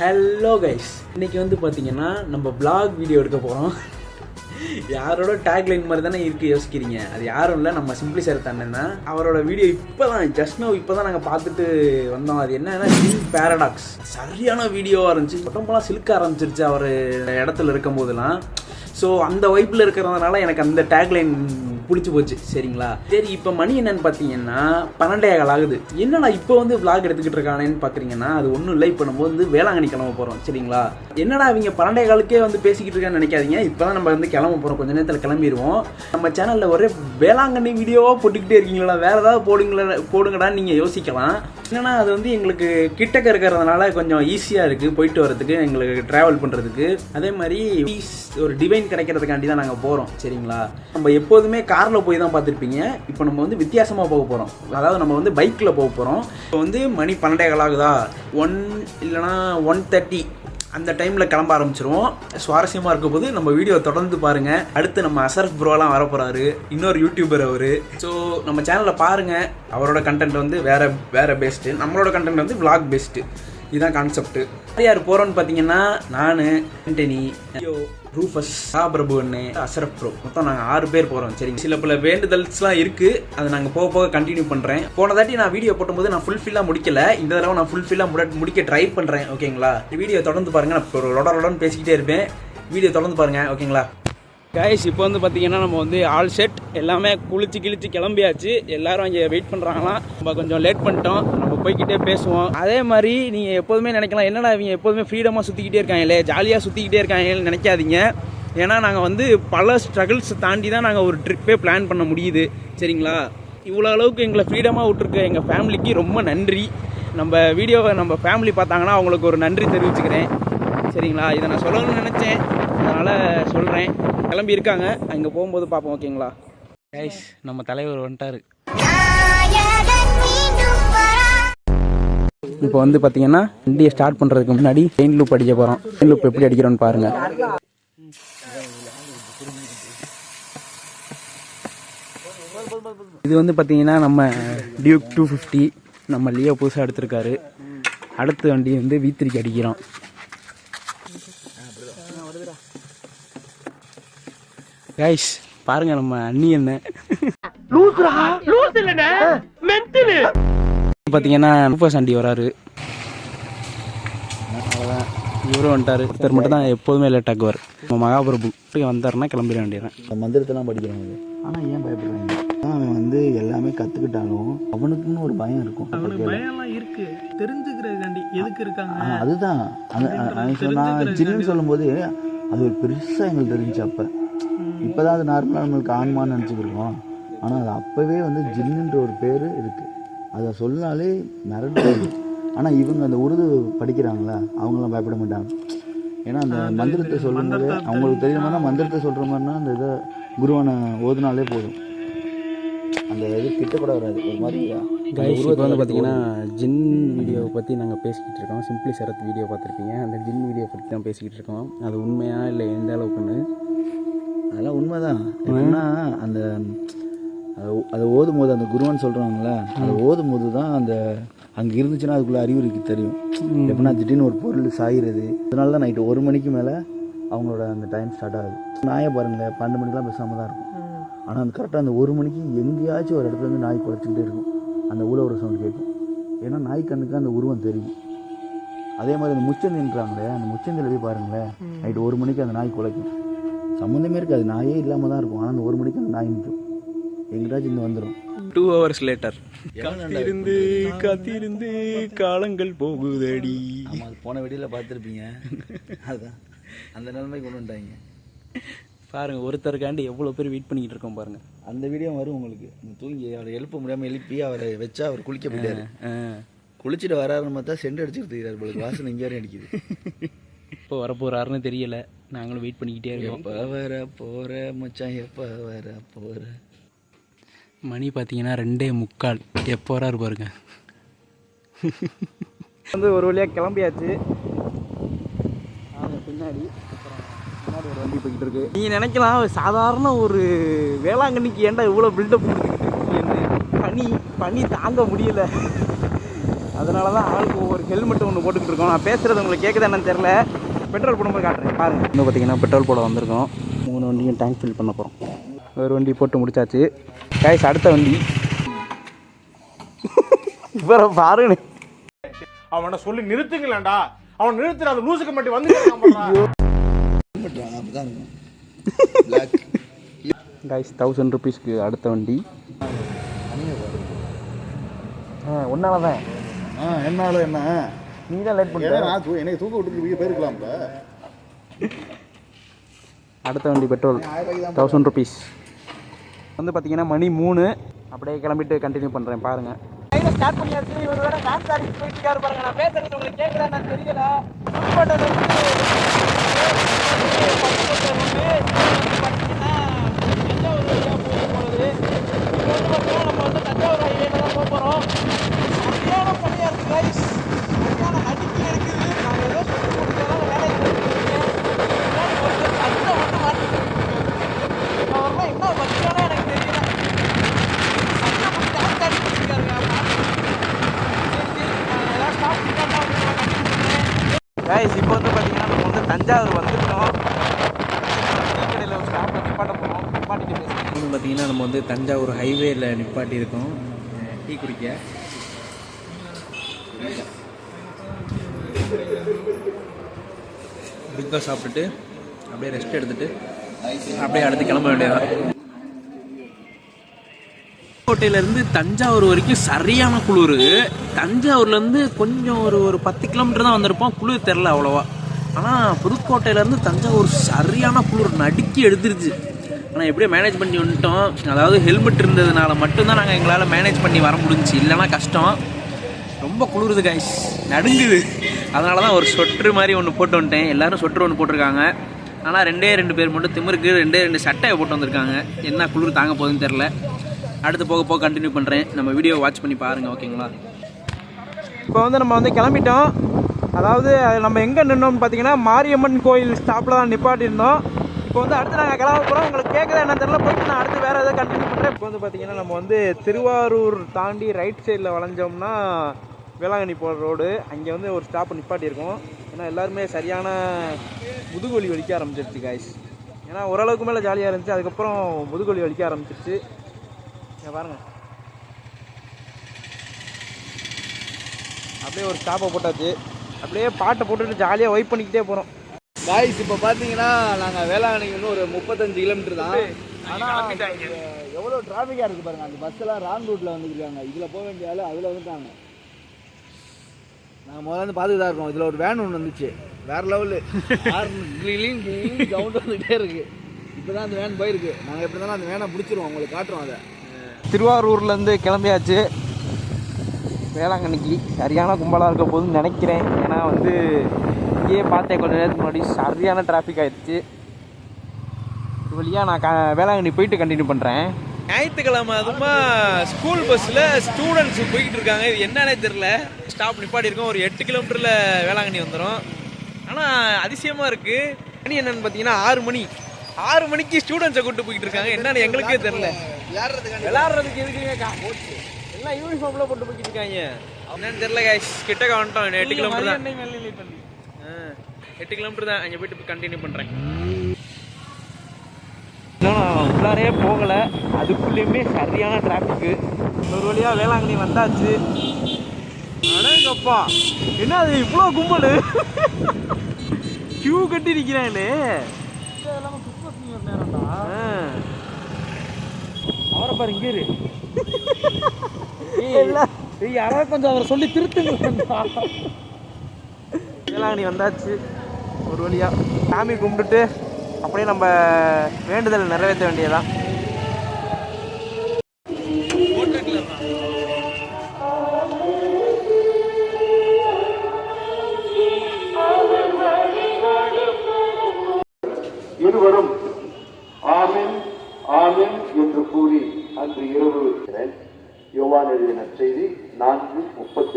Hello guys இன்னைக்கு வந்து பார்த்தீங்கன்னா நம்ம பிளாக் வீடியோ எடுக்க போகிறோம் யாரோட டேக்லைன் மாதிரி தானே இருக்கு யோசிக்கிறீங்க. அது யாரும் இல்லை நம்ம சிம்பிளி சார் அண்ணன் தான். அவரோட வீடியோ இப்போ தான் ஜஸ்ட் நோ இப்போ தான் நாங்கள் பார்த்துட்டு வந்தோம். அது என்னன்னா பேரடாக்ஸ் சரியான வீடியோவாக இருந்துச்சு. உடம்பெல்லாம் சில்க் ஆரம்பிச்சிருச்சு அவர் இடத்துல இருக்கும் போதெல்லாம் ஸோ அந்த வைப்பில் இருக்கிறதுனால எனக்கு அந்த டேக்லைன் பிடிச்சி போச்சு. சரிங்களா? சரி இப்போ மணி என்னன்னு பார்த்தீங்கன்னா பன்னெண்டே கால் ஆகுது. என்னடா இப்போ வந்து விளாக் எடுத்துக்கிட்டு இருக்கானேன்னு பார்க்குறீங்கன்னா அது ஒன்றும் இல்லை. இப்போ நம்ம வந்து வேளாங்கண்ணி கிளம்ப போகிறோம் சரிங்களா? என்னடா இவங்க பன்னெண்டே காலுக்கே வந்து பேசிக்கிட்டு இருக்கான்னு நினைக்காதீங்க. இப்போ தான் நம்ம வந்து கிளம்ப போகிறோம் கொஞ்ச நேரத்தில் கிளம்பிடுவோம் நம்ம சேனலில் ஒரே வேளாங்கண்ணி வீடியோவாக போட்டுக்கிட்டே இருக்கீங்களா? வேறு ஏதாவது போடுங்களா போடுங்கடான்னு நீங்கள் யோசிக்கலாம். என்னன்னா அது வந்து எங்களுக்கு கிட்டக்க இருக்கிறதுனால கொஞ்சம் ஈஸியாக இருக்குது போயிட்டு வரதுக்கு எங்களுக்கு ட்ராவல் பண்ணுறதுக்கு அதே மாதிரி ஒரு டிவைன் கிடைக்கிறதுக்காண்டி தான் நாங்கள் போகிறோம் சரிங்களா? நம்ம எப்போதுமே காரில் போய் தான் பார்த்துருப்பீங்க. இப்போ நம்ம வந்து வித்தியாசமாக போக போகிறோம் அதாவது நம்ம வந்து பைக்கில் போக போகிறோம் இப்போ வந்து மணி பன்னெண்டே கால் ஆகுதா? ஒன் இல்லைனா ஒன் தேர்ட்டி அந்த டைமில் கிளம்ப ஆரம்பிச்சிருவோம். சுவாரஸ்யமாக இருக்க போது நம்ம வீடியோ தொடர்ந்து பாருங்கள் அடுத்து நம்ம அசரஃப் ப்ரோலாம் வர போகிறாரு இன்னொரு யூடியூபர் அவர். ஸோ நம்ம சேனலில் பாருங்கள் அவரோட கண்டென்ட் வந்து வேறு வேறு பெஸ்ட்டு நம்மளோட கண்டென்ட் வந்து விளாக் பெஸ்ட்டு இதுதான் கான்செப்ட் யார் போகிறோன்னு பார்த்தீங்கன்னா நான் ஆண்டனி ஐயோ ரூஃபஸ் சா பிரபு அண்ணே அசரப் ப்ரோ மொத்தம் நாங்கள் ஆறு பேர் போகிறோம் சரிங்க சில பல வேண்டுதல்ஸ்லாம் இருக்குது அதை நாங்கள் போக போக கண்டினியூ பண்ணுறேன் போன தாட்டி நான் வீடியோ போட்டும்போது நான் ஃபுல்ஃபில்லாக முடிக்கல. இந்த தடவை நான் ஃபுல்ஃபில்லாக முட முடிக்க ட்ரை பண்ணுறேன் ஓகேங்களா வீடியோ தொடர்ந்து பாருங்கள் நான் இப்போ பேசிக்கிட்டே இருப்பேன். வீடியோ தொடர்ந்து பாருங்கள் ஓகேங்களா கைஸ் இப்போ வந்து பார்த்தீங்கன்னா நம்ம வந்து ஆல் செட் எல்லாமே குளிச்சு கிழிச்சு கிளம்பியாச்சு. எல்லாரும் அங்கே வெயிட் பண்ணுறாங்களாம் நம்ம கொஞ்சம் லேட் பண்ணிட்டோம். போய்கிட்டே போய்க்கிட்டே பேசுவோம். அதே மாதிரி நீங்கள் எப்போதுமே நினைக்கலாம் என்னடா இவங்க எப்போதுமே ஃப்ரீடமாக சுற்றிக்கிட்டே இருக்காங்களே ஜாலியாக சுற்றிக்கிட்டே இருக்காங்களேன்னு நினைக்காதீங்க. ஏன்னா நாங்கள் வந்து பல ஸ்ட்ரகிள்ஸ் தாண்டி தான் நாங்கள் ஒரு ட்ரிப்பே பிளான் பண்ண முடியுது. சரிங்களா? இவ்வளோ அளவுக்கு எங்களை ஃப்ரீடமாக விட்டுருக்க எங்கள் ஃபேமிலிக்கு ரொம்ப நன்றி. நம்ம வீடியோவை நம்ம ஃபேமிலி பார்த்தாங்கன்னா அவங்களுக்கு ஒரு நன்றி தெரிவிச்சுக்கிறேன். சரிங்களா? இதை நான் சொல்லணும்னு நினச்சேன். அதனால் சொல்கிறேன் கிளம்பி இருக்காங்க. அங்கே போகும்போது பார்ப்போம் ஓகேங்களா? கைஸ் நம்ம தலைவர் வந்துட்டாரு. இப்போ வந்து பார்த்தீங்கன்னா வண்டியை ஸ்டார்ட் பண்ணுறதுக்கு முன்னாடி செயின் லூப் அடிக்க போகிறோம் செயின் லூப் எப்படி அடிக்கிறோன்னு பாருங்கள் இது வந்து பார்த்தீங்கன்னா நம்ம டியூக் டூ ஃபிஃப்டி நம்ம லியோ புதுசாக எடுத்திருக்காரு. அடுத்த வண்டி வந்து வீத்திரிக்கு அடிக்கிறோம். கைஸ் பாருங்க நம்ம அண்ணி என்ன. பார்த்தீங்கன்னா ரூபா சாண்டி வராரு. இவரும் வந்துட்டாரு. ஒருத்தர் மட்டும் தான் எப்போதுமே லேட் ஆக்குவார் நம்ம மகாபிரபு இப்படி வந்தாருன்னா கிளம்பிட வேண்டியதான் இந்த மந்திரத்தெல்லாம் படிக்கிறவங்க. ஆனால் ஏன் பயப்படுறாங்க? அவன் வந்து எல்லாமே கற்றுக்கிட்டாலும் அவனுக்குன்னு ஒரு பயம் இருக்கும். பயம்லாம் இருக்கு. தெரிஞ்சுக்கிறதுக்காண்டி எதுக்கு இருக்காங்க? ஆ, அதுதான். அந்த நான் சின்ன சொல்லும்போது அது ஒரு பெருசாக எங்களுக்கு தெரிஞ்சு அப்போ. இப்போ தான் அது நார்மலாக நம்மளுக்கு ஆன்மான்னு நினச்சிக்கிருக்கோம். ஆனால் அது அப்போவே வந்து ஜின்னுன்ற ஒரு பேர் இருக்குது அதை சொன்னாலே மிரட்டு ஆனால் இவங்க அந்த உருது படிக்கிறாங்களா? அவங்களாம் பயப்பட மாட்டாங்க. ஏன்னா அந்த மந்திரத்தை சொல்லும்போது அவங்களுக்கு தெரியுற மாதிரினா மந்திரத்தை சொல்கிற மாதிரினா அந்த இதை குருவானை ஓதுனாலே போதும். அந்த இது கிட்ட கூட வராது. ஒரு மாதிரி அந்த கைஸ் இப்போ உருவத்தை வந்து பார்த்தீங்கன்னா ஜின் வீடியோவை பற்றி நாங்கள் பேசிக்கிட்டு இருக்கோம். சிம்பிளி சரத் வீடியோ பார்த்துருப்பீங்க. அந்த ஜின் வீடியோ பற்றி தான் பேசிக்கிட்டு இருக்கோம். அது உண்மையா இல்லை எந்த அளவுக்குன்னு? அதெல்லாம் உண்மைதான். எப்படின்னா அந்த அதை அதை ஓதும் போது அந்த குருவன் சொல்கிறாங்களே அதை ஓதும் போது தான் அந்த அங்கே இருந்துச்சுன்னா அதுக்குள்ள அறிகுறிக்கு தெரியும். எப்படின்னா திடீர்னு ஒரு பொருள் சாயிறது அதனால தான் நைட்டு ஒரு மணிக்கு மேலே அவங்களோட அந்த டைம் ஸ்டார்ட் ஆகுது. நாயை பாருங்களேன் பன்னெண்டு மணிக்கெலாம் பேசாமல் தான் இருக்கும். ஆனால் அந்த கரெக்டாக அந்த ஒரு மணிக்கு எங்கேயாச்சும் ஒரு இடத்துல இருந்து நாய் குறைச்சிக்கிட்டே இருக்கும். அந்த ஒரு சவுண்ட் கேட்கும். ஏன்னா நாய் கண்ணுக்கு அந்த உருவம் தெரியும். அதே மாதிரி அந்த முச்சந்தின்றாங்களே அந்த முச்சந்தில் போய் பாருங்களேன் நைட்டு ஒரு மணிக்கு அந்த நாய் குலைக்கும். சம்மந்தமே இருக்காது நாயே இல்லாமல் தான் இருக்கும். ஆனால் அந்த ஒரு மணிக்கு அந்த நாய் நிற்கும் எங்கிட்டாச்சும் இங்கே வந்துடும் டூ ஹவர்ஸ் லேட்டர் காத்திருந்து காத்திருந்து காலங்கள் போகுதடி. ஆமாம் அது போன வீடியோவில் பார்த்துருப்பீங்க. அதுதான் அந்த நிலைமைக்கு கொண்டு வந்துட்டாங்க. பாருங்க ஒருத்தருக்காண்டி எவ்வளோ பேர் வெயிட் பண்ணிக்கிட்டு இருக்கோம் பாருங்க. அந்த வீடியோ வரும் உங்களுக்கு. இந்த தூங்கி அவரை எழுப்ப முடியாமல் எழுப்பி அவரை வச்சா அவர் குளிக்க போயிட்டாரு. ஆ. குளிச்சுட்டு வராருன்னு பார்த்தா செண்டு அடிச்சுட்டு இருக்காரு உங்களுக்கு வாசனை இங்கே வரையும் அடிக்குது. இப்போ வரப்போறாருன்னு தெரியல. நாங்களும் வெயிட் பண்ணிக்கிட்டே இருக்கோம். எப்போ வர போகிற மச்சான் எப்போ வர போகிற மணி பார்த்தீங்கன்னா ரெண்டே முக்கால். எப்போ வராரு பாருங்க. வந்து ஒரு வழியாக கிளம்பியாச்சு. பின்னாடி. பின்னாடி ஒரு வண்டி போய்கிட்டு இருக்கு. நீங்கள் நினைக்கலாம் சாதாரண ஒரு வேளாங்கண்ணிக்கு ஏன்டா இவ்வளோ பில்டப் கொடுத்துக்கிட்டு பனி பனி தாங்க முடியல. அதை அதனால தான் ஆளுக்கு ஒவ்வொரு ஹெல்மெட் ஒன்று போட்டுக்கிட்டு இருக்கோம். நான் பேசுகிறது உங்களுக்கு கேட்குதா என்னன்னு தெரில பெட்ரோல் போடும்போது காட்டுறேன் பாருங்க. இன்னும் பார்த்தீங்கன்னா பெட்ரோல் போட வந்திருக்கோம். மூணு வண்டியும் டேங்க் ஃபில் பண்ண போகிறோம் ஒரு வண்டி போட்டு முடிச்சாச்சு. கைஸ் அடுத்த வண்டி. இவரை பாருங்க. அவனை சொல்லி நிறுத்துங்களேன்டா. அவன் நிறுத்துற அந்த லூசுக்கு மட்டும் வந்து கைஸ் தௌசண்ட் ருபீஸ்க்கு அடுத்த வண்டி. ஆ ஒன்னால தான் ஆ என்னால என்ன? நீ தான் லேட் ஏன்னா நான் தூ- என்னை தூக்க விட்டுட்டு போய் போயிருக்கலாம்ல. அடுத்த வண்டி பெட்ரோல் தௌசண்ட் ருபீஸ் வந்து பார்த்தீங்கன்னா மணி மூணு. அப்படியே கிளம்பிட்டு கண்டினியூ பண்ணுறேன் பாருங்க. ஸ்டார்ட் பண்ணியாச்சு. இவர் வேற டான்ஸ் ஆடி போயிட்டு இருக்காரு பாருங்க. நான் பேசுறது உங்களுக்கு கேட்குறா நான் தெரியல. புதுக்கோட்டையில இருந்து தஞ்சாவூர் வழியா போக போகிறது நம்ம வந்து தஞ்சாவூர் ஹைவேல தான் போக போகிறோம் சரியான பணியாக இருக்குது கைஸ் சரியான நடிக்கை இருக்குது நாங்கள் ஏதோ சொல்லி கொடுத்ததால வேலைக்கு போயிட்டு சண்டை மட்டும் மாட்டிட்டு அவர்லாம் என்ன வச்சானே எனக்கு தெரியல சண்டை போட்டு டான்ஸ் ஆடிட்டு இருக்காருங்க கைஸ் இப்போ வந்து பார்த்தீங்கன்னா நம்ம வந்து தஞ்சாவூர் வந்துட்டோம். கடையில் ஒரு ஸ்டாப்பில் நிப்பாட்ட போகிறோம் நிப்பாட்டிட்டு பேசுகிறோம் வந்து பார்த்தீங்கன்னா நம்ம வந்து தஞ்சாவூர் ஹைவேயில் நிப்பாட்டி இருக்கோம் டீ குடிக்க. பிக் சாப்பிட்டுட்டு அப்படியே ரெஸ்ட் எடுத்துகிட்டு அப்படியே அடுத்து கிளம்ப வேண்டியதான் கோட்டையிலேருந்து தஞ்சாவூர் வரைக்கும் சரியான குளிர். தஞ்சாவூர்லேருந்து கொஞ்சம் ஒரு ஒரு பத்து கிலோமீட்டர் தான் வந்திருப்போம். குளிர் தெரில அவ்வளோவா. ஆனால் புதுக்கோட்டையிலேருந்து தஞ்சாவூர் சரியான குளிர் நடுக்கி எடுத்துருச்சு. ஆனால் எப்படியோ மேனேஜ் பண்ணி வந்துட்டோம். அதாவது ஹெல்மெட் இருந்ததுனால மட்டும்தான் நாங்கள் எங்களால் மேனேஜ் பண்ணி வர முடிஞ்சுச்சு. இல்லைன்னா கஷ்டம். ரொம்ப குளிருது கைஸ் நடுங்குது. அதனால தான் ஒரு சொட்ரு மாதிரி ஒன்று போட்டு வந்துட்டேன். எல்லாரும் சொட்ரு ஒன்று போட்டிருக்காங்க. ஆனால் ரெண்டே ரெண்டு பேர் மட்டும் திமிருக்கு ரெண்டே ரெண்டு சட்டையை போட்டு வந்திருக்காங்க. என்ன குளிர் தாங்க போகுதுன்னு தெரில அடுத்து போக போக கண்டினியூ பண்ணுறேன் நம்ம வீடியோ வாட்ச் பண்ணி பாருங்கள் ஓகேங்களா இப்போ வந்து நம்ம வந்து கிளம்பிட்டோம். அதாவது நம்ம எங்கே நின்னோம்னு பார்த்தீங்கன்னா மாரியம்மன் கோயில் ஸ்டாப்பில் தான் நிப்பாட்டியிருந்தோம் இப்போ வந்து அடுத்து நாங்கள் கிளம்ப போகிறோம் உங்களுக்கு கேட்குறது என்ன தெரியல. போயிட்டு நான் அடுத்து வேறு எதாவது கண்டினியூ பண்ணுறேன் இப்போ வந்து பார்த்தீங்கன்னா நம்ம வந்து திருவாரூர் தாண்டி ரைட் சைடில் வளைஞ்சோம்னா வேளாங்கண்ணி போகிற ரோடு அங்கே வந்து ஒரு ஸ்டாப் நிப்பாட்டியிருக்கோம் ஏன்னா எல்லாருமே சரியான முதுகொலி வலிக்க ஆரம்பிச்சிருச்சு காய்ஸ் ஏன்னா ஓரளவுக்கு மேலே ஜாலியாக இருந்துச்சு. அதுக்கப்புறம் முதுகொலி வலிக்க ஆரம்பிச்சிருச்சு. பாருங்கள் அப்படியே ஒரு ஸ்டாப்பை போட்டாச்சு. அப்படியே பாட்டை போட்டுட்டு ஜாலியாக வைப் பண்ணிக்கிட்டே போகிறோம் காய்ஸ் இப்போ பார்த்தீங்கன்னா நாங்கள் வேளாங்கண்ணிக்கு இன்னும் ஒரு முப்பத்தஞ்சு கிலோமீட்டர் தான். ஆனால் எவ்வளோ டிராஃபிக்காக இருக்குது பாருங்க. அந்த பஸ்ஸெல்லாம் ராங் ரூட்டில் வந்துருக்காங்க. இதில் போக வேண்டிய ஆள் அதில் வந்துட்டாங்க. நாங்கள் முதல்ல வந்து பார்த்துட்டு தான் இருக்கோம். இதில் ஒரு வேன் ஒன்று வந்துச்சு. வேற லெவலு சவுண்ட் வந்துகிட்டே இருக்கு. இப்போ தான் அந்த வேன் போயிருக்கு. நாங்கள் எப்படி இருந்தாலும் அந்த வேனை பிடிச்சிருவோம். உங்களுக்கு காட்டுறோம் அதை. திருவாரூர்லேருந்து கிளம்பியாச்சு. வேளாங்கண்ணிக்கு சரியான கும்பலாக இருக்க போதுன்னு நினைக்கிறேன். ஏன்னா வந்து இங்கேயே பார்த்தேன் கொஞ்சம் நேரத்துக்கு முன்னாடி சரியான டிராஃபிக் ஆயிடுச்சு. ஒரு வழியாக நான் க வேளாங்கண்ணி போயிட்டு கண்டினியூ பண்ணுறேன் ஞாயிற்றுக்கிழமை அதுமா ஸ்கூல் பஸ்ஸில் ஸ்டூடெண்ட்ஸ் போய்கிட்டு இருக்காங்க. இது என்னன்னே தெரில ஸ்டாப் நிப்பாடி இருக்கோம். ஒரு எட்டு கிலோமீட்டரில் வேளாங்கண்ணி வந்துடும் ஆனால் அதிசயமாக இருக்குது மணி என்னன்னு பார்த்தீங்கன்னா ஆறு மணி. ஆறு மணிக்கு ஸ்டூடெண்ட்ஸை கூப்பிட்டு போய்கிட்டு இருக்காங்க. என்னன்னு எங்களுக்கே தெரில விளாட்றதுக்கு எதுக்குங்க எல்லாம் யூனிஃபார்ம்ல போட்டு போய்கிட்டு இருக்காங்க என்னன்னு தெரியல கைஸ் கிட்டக்க வந்துட்டோம் எட்டு கிலோமீட்டர் தான். ஆ, எட்டு கிலோமீட்டர் தான். அங்கே போயிட்டு கண்டினியூ பண்ணுறேன் இன்னும் உள்ளாரே போகலை. அதுக்குள்ளேயுமே சரியான டிராஃபிக்கு ஒரு வழியாக வேளாங்கண்ணி வந்தாச்சு. அடேங்கப்பா என்ன அது இவ்வளோ கும்பல்? கியூ கட்டி நிற்கிறானே அவரை பாரு இங்கே இரு. யாராவது கொஞ்சம் அவரை சொல்லி திருத்துங்க. வேளாங்கண்ணி வந்தாச்சு. ஒரு வழியா. சாமி கும்பிட்டுட்டு அப்படியே நம்ம வேண்டுதல் நிறைவேற்ற வேண்டியதான்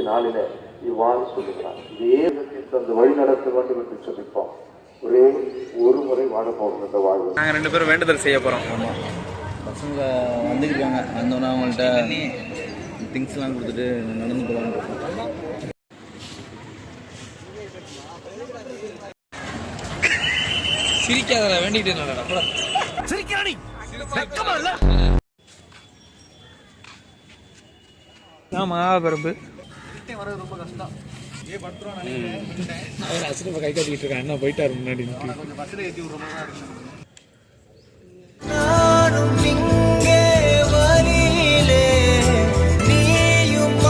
இருபத்தி நாலில் இவ்வாறு சொல்லுகிறார். இதே தந்து வழி நடத்த வேண்டும் என்று சொல்லிப்போம். ஒரே ஒரு முறை வாழ போகிறோம் இந்த வாழ்வு. நாங்கள் ரெண்டு பேரும் வேண்டுதல் செய்ய போகிறோம் பசங்க வந்துக்கிட்டாங்க வந்தோன்னா அவங்கள்ட்ட திங்ஸ்லாம் கொடுத்துட்டு நடந்து போகலான்னு சிரிக்காதடா வேண்டிட்டு இருந்தாடா போடா. சிரிக்கிறாடி வெக்கமா நான் மகாபரம்பு அவர் அசிரம கை காட்டிட்டு இருக்கான். என்ன போயிட்டாரு முன்னாடி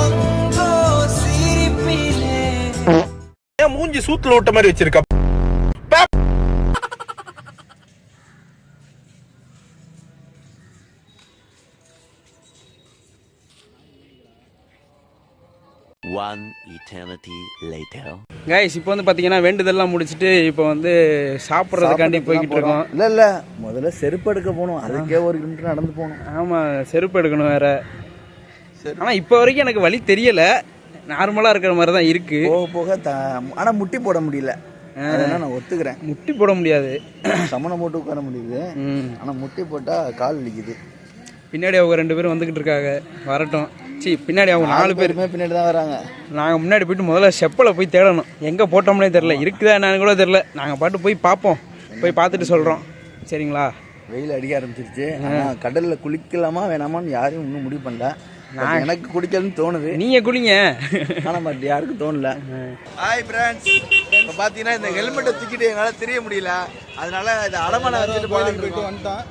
அங்கோ சிரிப்பிலே. ஏன் மூஞ்சி சூத்துல விட்ட மாதிரி வச்சிருக்க? Eternity later. கைஸ் இப்போ வந்து பார்த்தீங்கன்னா வேண்டுதெல்லாம் முடிச்சுட்டு இப்போ வந்து சாப்பிட்றதுக்காண்டி போய்கிட்டு இருக்கோம். இல்லை இல்லை. முதல்ல செருப்பு எடுக்க போகணும். அதுக்கே ஒரு கிலோமீட்டர் நடந்து போகணும். ஆமாம் செருப்பு எடுக்கணும் வேற. ஆனால் இப்போ வரைக்கும் எனக்கு வழி தெரியலை. நார்மலாக இருக்கிற மாதிரி தான் இருக்குது போக போக த ஆனால் முட்டி போட முடியல. அதெல்லாம் நான் ஒத்துக்கிறேன். முட்டி போட முடியாது. சமணம் போட்டு உட்கார முடியுது. ம். ஆனால் முட்டி போட்டால் கால் வலிக்குது. பின்னாடி அவங்க ரெண்டு பேரும் வந்துக்கிட்டு இருக்காங்க. வரட்டும். சி பின்னாடி அவங்க நாலு பேர். பேருமே பின்னாடி தான் வராங்க. நாங்கள் முன்னாடி போயிட்டு முதல்ல செப்பலை போய் தேடணும். எங்கே போட்டோம்னே தெரில இருக்குதா என்னன்னு கூட தெரில நாங்கள் பாட்டு போய் பார்ப்போம் போய் பார்த்துட்டு சொல்கிறோம் சரிங்களா? வெயில் அடிக்க ஆரம்பிச்சிருச்சு. கடலில் குளிக்கலாமா வேணாமான்னு யாரும் இன்னும் முடிவு பண்ணல. But எனக்கு குடிக்கணும்னு தோணுது. நீங்கள் குளிங்க ஆனால் பட் யாருக்கும் தோணல. ஹாய் ஃப்ரெண்ட்ஸ் இப்போ பார்த்தீங்கன்னா இந்த ஹெல்மெட்டை தூக்கிட்டு எங்களால் தெரிய முடியல. அதனால இதை அடமான வச்சுட்டு போயிட்டு வந்துட்டோம்.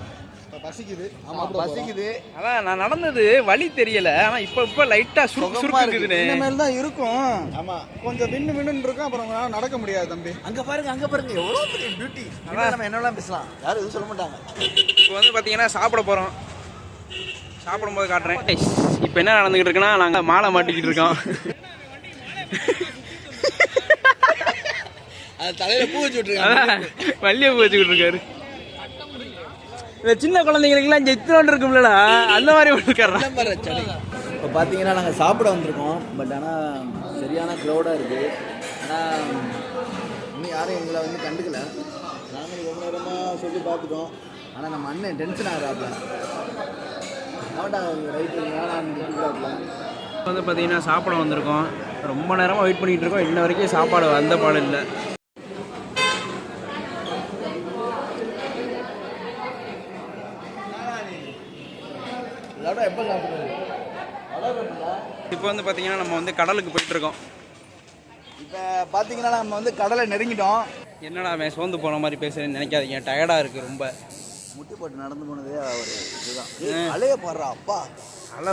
பசிக்குது. ஆமாம் பசிக்குது. அதான் நான் நடந்தது வழி தெரியல. ஆனால் இப்போ இப்போ லைட்டாக சுருக்கு சுகமா இருக்கு சுருக்குதுன்னு இனிமேல் தான் இருக்கும். ஆமா. கொஞ்சம் விண்ணு விண்ணுன்னு இருக்கும் அப்புறம் நடக்க முடியாது தம்பி. அங்க பாருங்க அங்க பாருங்க. எவ்வளவு பெரிய பியூட்டி நம்ம என்னெல்லாம் பேசலாம்? யாரும் எதுவும் சொல்ல மாட்டாங்க. இப்போ வந்து பார்த்தீங்கன்னா சாப்பிட போகிறோம் சாப்பிடும்போது காட்டுறேன். இப்போ என்ன நடந்துக்கிட்டு இருக்குன்னா நாங்கள் மாலை மாட்டிக்கிட்டு இருக்கோம். அது தலையில பூ வச்சு விட்டுருக்காங்க. அதான். வள்ளியை பூ வச்சுக்கிட்டு இருக்காரு. இந்த சின்ன குழந்தைங்களுக்குலாம் இங்கே இத்தனோண்டு இருக்கும்லடா. அந்த மாதிரி ஒன்று இப்போ பார்த்தீங்கன்னா நாங்கள் சாப்பிட வந்திருக்கோம் பட் ஆனால் சரியான க்ரௌடாக இருக்குது ஆனால் இன்னும் யாரும் எங்களை வந்து கண்டுக்கல. நாங்களும் ரொம்ப நேரமாக சொல்லி பார்த்துட்டோம். ஆனால் நம்ம அண்ணன் டென்ஷன் ஆகிறாப்ல. அவன்டா ரைட்டு இப்போ வந்து பார்த்தீங்கன்னா சாப்பிட வந்திருக்கோம். ரொம்ப நேரமாக வெயிட் பண்ணிகிட்டு இருக்கோம். இன்ன வரைக்கும் சாப்பாடு வந்த பாடு இல்லை எல்லாரும் எப்போ சாப்பிடுறது இப்போ வந்து பார்த்தீங்கன்னா நம்ம வந்து கடலுக்கு போயிட்டு இருக்கோம் இப்போ பார்த்தீங்கன்னா நம்ம வந்து கடலை நெருங்கிட்டோம். என்னடா அவன் சோர்ந்து போன மாதிரி பேசுறேன்னு நினைக்காதீங்க. டயர்டாக இருக்குது ரொம்ப. முட்டி போட்டு நடந்து போனதே ஒரு இதுதான். அலைய பாடுறா அப்பா. நல்லா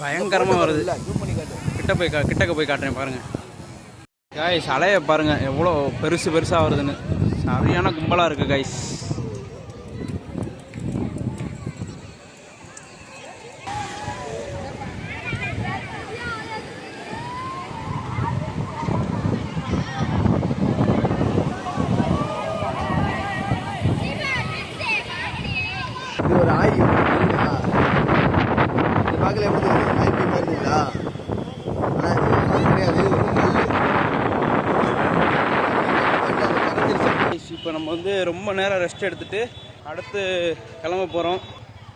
பயங்கரமாக வருது. காட்டு. கிட்ட போய் கா கிட்டக்க போய் காட்டுறேன் பாருங்க. காய்ஸ் அலைய பாருங்க. எவ்வளோ பெருசு பெருசாக வருதுன்னு. சரியான கும்பலாக இருக்கு காய்ஸ் இது ஒரு ஆய் பார்க்கல எப்படி தெரியுது மாதிரி ஆனால் கிடையாது. இப்போ நம்ம வந்து ரொம்ப நேரம் ரெஸ்ட் எடுத்துட்டு அடுத்து கிளம்ப போகிறோம்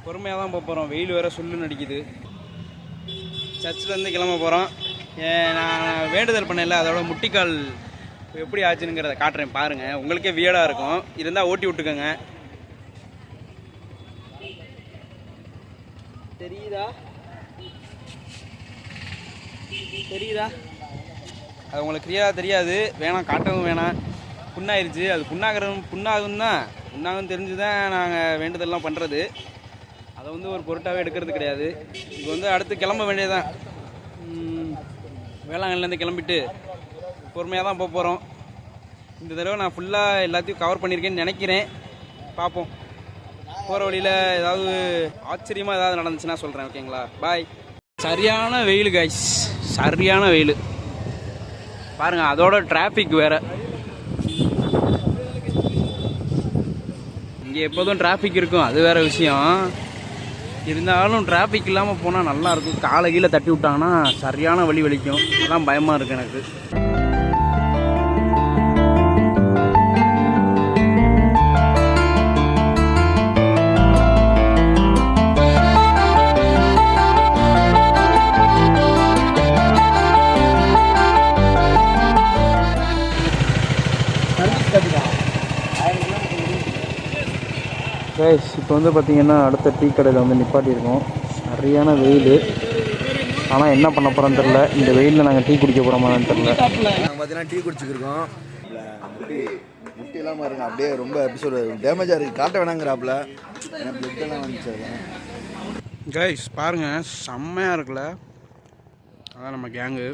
பொறுமையாக தான் போக போகிறோம் வெயில் வேறு சுள்ளுன்னு அடிக்குது. சர்ச்சிலேருந்து கிளம்ப போகிறோம் நான் வேண்டுதல் பண்ணல அதோட முட்டிக்கால் எப்படி ஆச்சுங்கிறத காட்டுறேன் பாருங்கள் உங்களுக்கே வியடாக இருக்கும். இருந்தால் ஓட்டி விட்டுக்கோங்க. தெரியுதா? தெரியுதா? அது உங்களுக்கு கிளியராக தெரியாது. வேணாம் காட்டவும் வேணாம். புண்ணாயிருச்சு. அது புண்ணாகிறது புண்ணாகும் தான். புண்ணாகும் தெரிஞ்சு தான் நாங்கள் வேண்டுதல்லாம் பண்ணுறது அதை வந்து ஒரு பொருட்டாகவே எடுக்கிறது கிடையாது. இப்போ வந்து அடுத்து கிளம்ப வேண்டியதுதான். வேளாங்கண்ணிலேருந்து கிளம்பிட்டு பொறுமையாக தான் போக போகிறோம் இந்த தடவை நான் ஃபுல்லாக எல்லாத்தையும் கவர் பண்ணியிருக்கேன்னு நினைக்கிறேன். பார்ப்போம். போகிற வழியில் ஏதாவது ஆச்சரியமாக ஏதாவது நடந்துச்சுன்னா சொல்கிறேன் ஓகேங்களா? பாய் சரியான வெயில் காய்ஸ் சரியான வெயில். பாருங்கள் அதோட டிராஃபிக் வேறு. இங்கே எப்போதும் டிராஃபிக் இருக்கும் அது வேறு விஷயம். இருந்தாலும் டிராஃபிக் இல்லாமல் போனால் நல்லா இருக்கும். காலை கீழே தட்டி விட்டாங்கன்னா சரியான வழி வலிக்கும். அதான் பயமாக இருக்குது எனக்கு. இப்போ வந்து பார்த்தீங்கன்னா அடுத்த டீ கடையில் வந்து நிப்பாட்டியிருக்கோம். சரியான வெயில். ஆனால் என்ன பண்ண போகிறோன்னு தெரில இந்த வெயிலில் நாங்கள் டீ குடிக்க போகிறோமான்னு தெரில நாங்கள் பார்த்தீங்கன்னா டீ குடிச்சிருக்கோம். முட்டி முட்டியெல்லாம் பாருங்க அப்படியே ரொம்ப எப்படி சொல்கிறது டேமேஜாக இருக்குது காட்ட வேணாங்கிறாப்புல. blood எல்லாம் வந்துச்சு. கைஸ் பாருங்கள் செம்மையாக இருக்குல்ல? அதான் நம்ம கேங்கு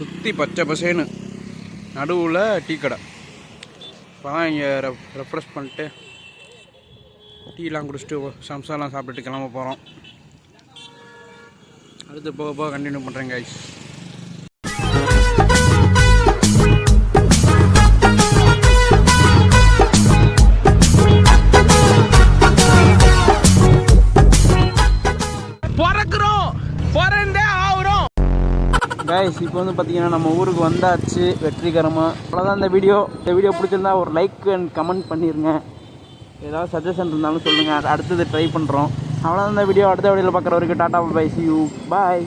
சுற்றி பச்சை பசேன்னு நடுவில் டீ கடை. இப்போ தான் இங்கே ரெஃப்ரெஷ் பண்ணிட்டு டீலாம் குடிச்சிட்டு சம்சாலாம் சாப்பிட்டுட்டு கிளம்ப போகிறோம் அடுத்து போக போக கண்டினியூ பண்ணுறேங்க ஐஸ் கைஸ் இப்போ வந்து பார்த்தீங்கன்னா நம்ம ஊருக்கு வந்தாச்சு வெற்றிகரமாக அவ்வளோதான் இந்த வீடியோ. இந்த வீடியோ பிடிச்சிருந்தா ஒரு லைக் அண்ட் கமெண்ட் பண்ணிடுங்க ஏதாவது சஜஷன் இருந்தாலும் சொல்லுங்கள் அடுத்தது ட்ரை பண்ணுறோம் அவ்வளோதான் இந்த வீடியோ. அடுத்த வீடியோவில் பார்க்குற வரைக்கும் tata bye C you bye